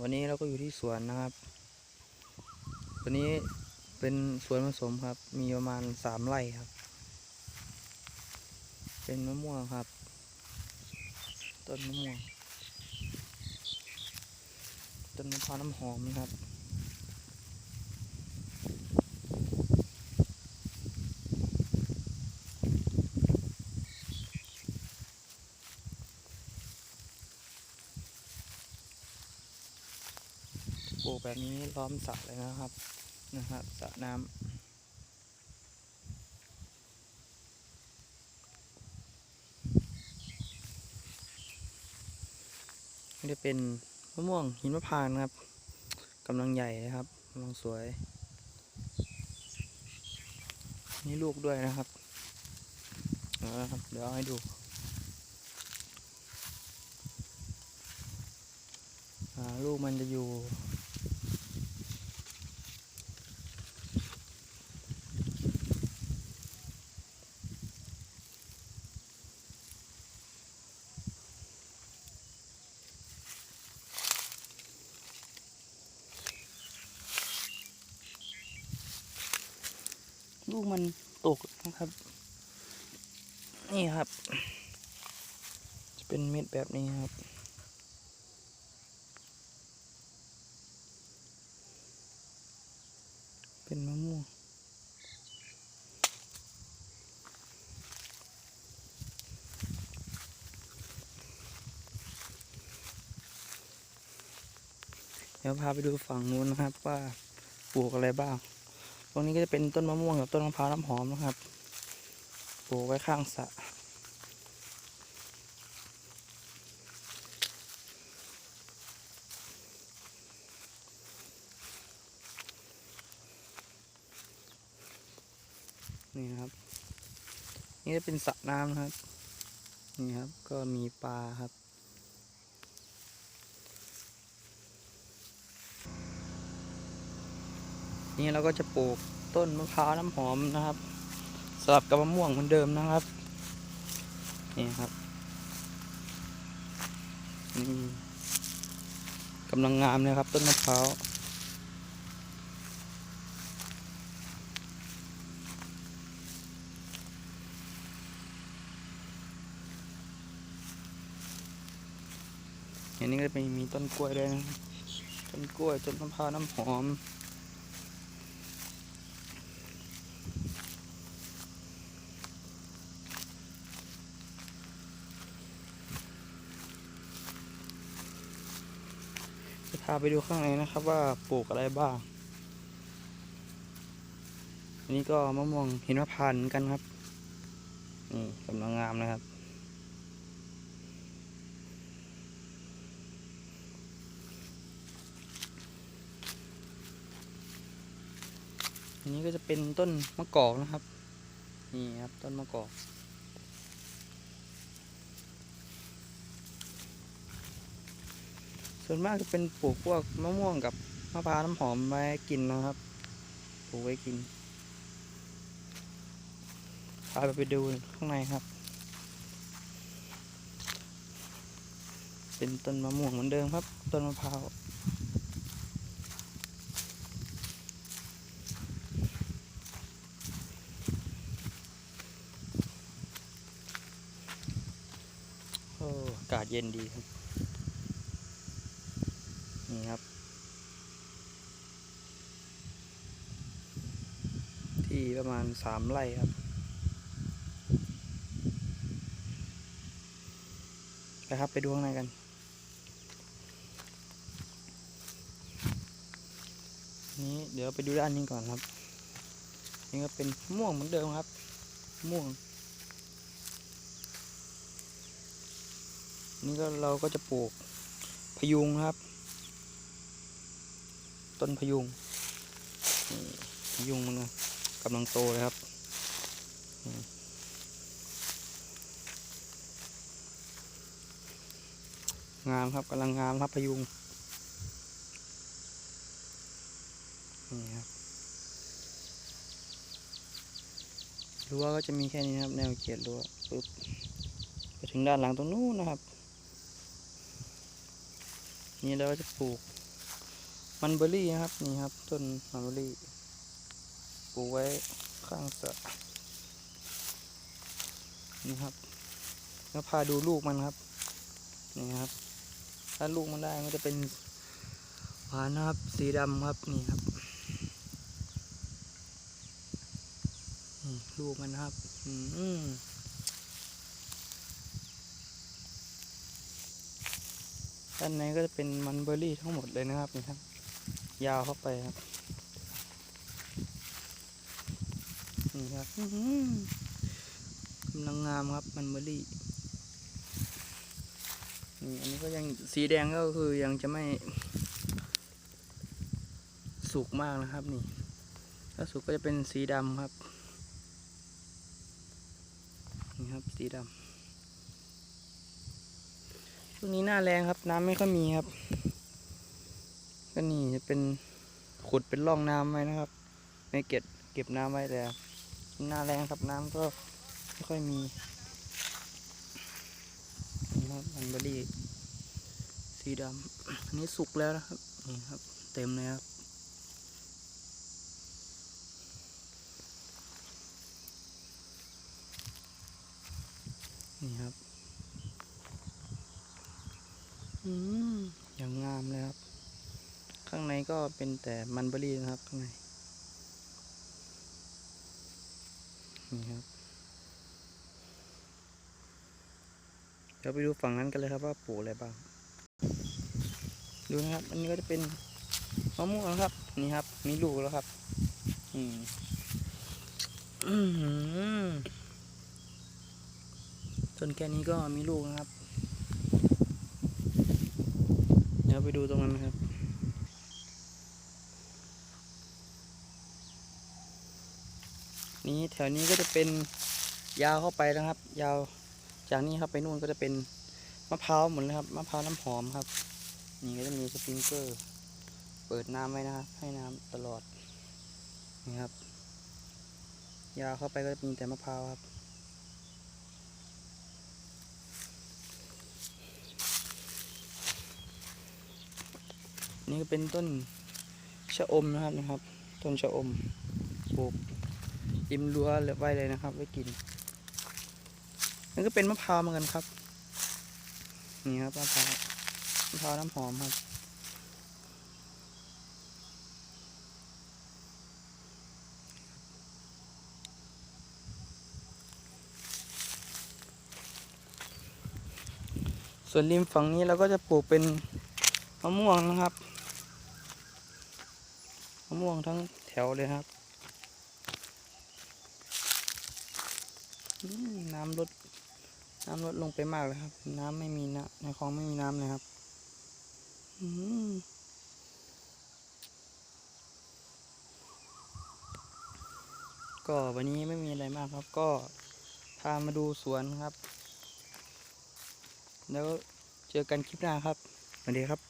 วันนี้เราก็อยู่ที่สวนนะครับ วันนี้เป็นสวนผสมครับ มีประมาณสามไร่ครับ เป็นมะม่วงครับ ต้นมะม่วงต้นมะพร้าวน้ำหอมนะครับ กแบบนี้ล้อมสระเลยนะครับนะครับสระน้ำจะเป็นมะม่วงหินมะพร้าวนะครับกำลังใหญ่นะครับกำลังสวยนี่ลูกด้วยนะครับเดี๋ยวเอาให้ดูลูกมันจะอยู่ ลูกมันตกนะครับ นี่ครับ จะเป็นเม็ดแบบนี้ครับ เป็นมะม่วงเดี๋ยวพาไปดูฝั่งนู้นนะครับว่าปลูกอะไรบ้างต รงนี้ก็จะเป็นต้นมะม่วงกับต้นมะพร้าวน้ำหอมนะครับ ปลูกไว้ข้างสระนี่นะครับ นี่จะเป็นสระน้ำนะครับ นี่ครับ ก็มีปลาครับ นี่เราก็จะปลูกต้นมะพร้าวน้ำหอมนะครับสลับกับมะม่วงเหมือนเดิมนะครับ นี่ครับนี่กำลังงามเลยครับ ต้นมะพร้าวอันนี้ก็เป็นมีต้นกล้วยด้วยนะต้นกล้วยต้นมะพร้าวน้ำหอมาไปดูข้างในนะครับว่าปลูกอะไรบ้าง อันนี้ก็มะม่วงหินมะพร้าวเหมือนกันครับ นี่กำลังงามนะครับ อันนี้ก็จะเป็นต้นมะกอกนะครับ นี่ครับต้นมะกอก ส่วนมากจะเป็นปลูกพวกมะม่วงกับมะพร้าวน้ำหอมไว้กินนะครับ ปลูกไว้กินพาไปดูข้างในครับ เป็นต้นมะม่วงเหมือนเดิมครับ ต้นมะพร้าวโอ้อากาศเย็นดีครับ นี่ครับ ที่ประมาณสามไร่ครับไปครับไปดูข้างในกัน นี้เดี๋ยวไปดูด้านนี้ก่อนครับ นี่ก็เป็นม่วงเหมือนเดิมครับ ม่วง นี่ก็เราก็จะปลูกพยุงครับ ต้นพยุงพยุงมันกำลังโตเลยครับงามครับกำลังงามครับพยุงนี่ครับรั้วก็จะมีแค่นี้นะครับ แนวเขียนรั้วปึ๊บไปถึงด้านหลังตรงนู้นนะครับ นี่เราก็จะปลูก มันเบอร์รี่นะครับนี่ครับ ต้นมันเบอร์รี่ปลูกไว้ข้างสระนี่ครับ แล้วพาดูลูกมันครับ นี่ครับ ถ้าลูกมันได้มันจะเป็นหวานนะครับ สีดำครับนี่ครับลูกมันครับ อืมด้านในก็จะเป็นมันเบอร์รี่ทั้งหมดเลยนะครับนี่ครับ ยาวเข้าไปครับ นี่ครับกำลังงามครับมันเบอร์รี่นี่อันนี้ก็ยังสีแดงก็คือยังจะไม่ สุกมากนะครับ นี่ ถ้าสุกก็จะเป็นสีดำครับ นี่ครับสีดำช่วงนี้หน้าแรงครับ น้ำไม่ค่อยมีครับ ก็นี่จะเป็นขุดเป็นร่องน้ำไว้นะครับ ไม่เก็บเก็บน้ำไว้แต่หน้าแรงครับน้ำก็ไม่ค่อยมีนี่ครับมันเบอรี่สีดำอันนี้สุกแล้วนะครับนี่ครับเต็มเลยครับนี่ครับ อืมอย่างงามเลยครับางในก็เป็นแต่มันเบอรี่นะครับข้างในนี่ครับเดี๋ยวไปดูฝั่งนั้นกันเลยครับว่าปลูกอะไรบ้าง ดูนะครับ อันนี้ก็จะเป็นมะม่วงครับ นี่ครับ มีลูกแล้วครับอืมอืมต้นแค่นี้ก็มีลูกนะครับ เดี๋ยวไปดูตรงนั้นนะครับ นี้แถวนี้ก็จะเป็นยาวเข้าไปนะครับ ยาวจากนี้ครับไปนู่นก็จะเป็นมะพร้าวหมดเลยครับมะพร้าวน้ำหอมครับ นี่ก็จะมีสปริงเกอร์ เปิดน้ำไว้นะครับ ให้น้ำตลอดนี่ครับ ยาวเข้าไปก็จะมีแต่มะพร้าวครับนี่ก็เป็นต้นชะอมนะครับนะครับ ต้นชะอมปลูก ริมรั้วไว้เลยนะครับ ไว้กินนั่นก็เป็นมะพร้าวเหมือนกันครับ นี่ครับมะพร้าวมะพร้าวน้ำหอมครับส่วนริมฝั่งนี้เราก็จะปลูกเป็นมะม่วงนะครับ มะม่วงทั้งแถวเลยครับอืม น้ำลดน้ำลดลงไปมากเลยครับ น้ำไม่มีนะในคลองไม่มีน้ำเลยครับก็วันนี้ไม่มีอะไรมากครับ ก็พามาดูสวนครับ แล้วเจอกันคลิปหน้าครับสวัสดีครับ